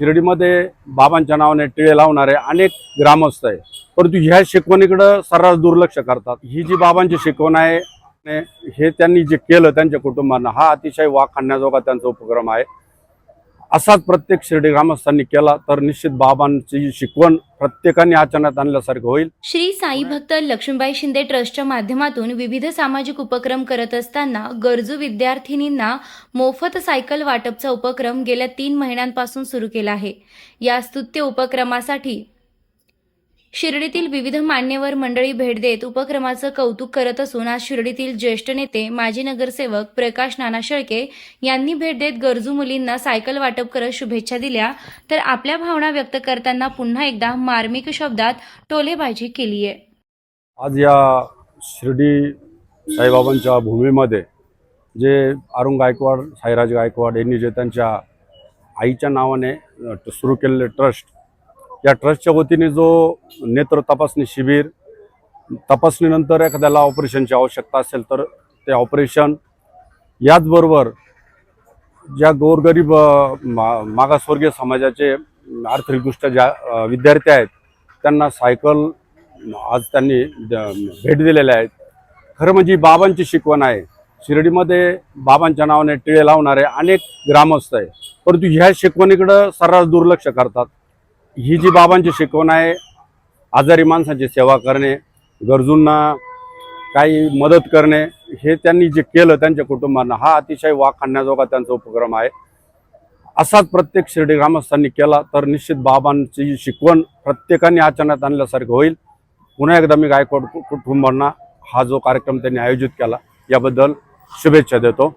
शिर्डीमध्ये बाबांच्या नावाने टिळे लावणारे अनेक ग्रामस्थ आहे परंतु ह्या शिकवणीकडं सर्रास दुर्लक्ष करतात. ही जी बाबांची शिकवण आहे हे त्यांनी जे केलं त्यांच्या कुटुंबांना हा अतिशय वाखाणण्याजोगा त्यांचा उपक्रम आहे. असाच प्रत्येक शिर्डी ग्रामस्थांनी केला तर निश्चित बाबांची शिकवण प्रत्येकाने आचरणात आणल्यासारखं होईल. श्री साई भक्त लक्ष्मीबाई शिंदे ट्रस्टच्या माध्यमातून विविध सामाजिक उपक्रम करत असताना गरजू विद्यार्थिनींना मोफत सायकल वाटपचा उपक्रम गेल्या तीन महिन्यांपासून सुरू केला आहे. या स्तुत्य उपक्रमासाठी शिर्डीतील विविध मान्यवर मंडळी भेट देत उपक्रमाचं कौतुक करत असून आज शिर्डीतील ज्येष्ठ नेते माजी नगरसेवक प्रकाश नाना शेळके यांनी भेट देत गरजू मुलींना सायकल वाटप करत शुभेच्छा दिल्या. तर आपल्या भावना व्यक्त करताना पुन्हा एकदा मार्मिक शब्दात टोलेबाजी केली आहे आज या शिर्डी साईबाबांच्या भूमीमध्ये जे अरुण गायकवाड साईराज गायकवाड यांनी जे त्यांच्या आईच्या नावाने सुरू केलेले ट्रस्ट या ट्रस्टच्या वतीने जो नेत्र तपासणी शिबिर तपासणीनंतर एखाद्याला ऑपरेशनची आवश्यकता असेल तर ते ऑपरेशन याचबरोबर ज्या गोरगरीब मा मागासवर्गीय समाजाचे आर्थिकदृष्ट्या ज्या विद्यार्थी आहेत त्यांना सायकल आज त्यांनी द- भेट दिलेल्या आहेत. खरं म्हणजे बाबांची शिकवण आहे. शिर्डीमध्ये बाबांच्या नावाने टिळे लावणारे अनेक ग्रामस्थ आहे परंतु ह्या शिकवणीकडं सर्रास दुर्लक्ष करतात. ही जी बाबांची शिकवण आहे आजारी माणसांची सेवा करणे गरजूंना काही मदत करणे हे त्यांनी जे केलं त्यांच्या कुटुंबांना हा अतिशय वाखाणण्याजोगा त्यांचा उपक्रम आहे. असाच प्रत्येक शिर्डी ग्रामस्थांनी केला तर निश्चित बाबांची शिकवण प्रत्येकाने आचरणात आणल्यासारखं होईल. पुन्हा एकदा मी गायकवाड कुटुंबांना हा जो कार्यक्रम त्यांनी आयोजित केला याबद्दल शुभेच्छा देतो.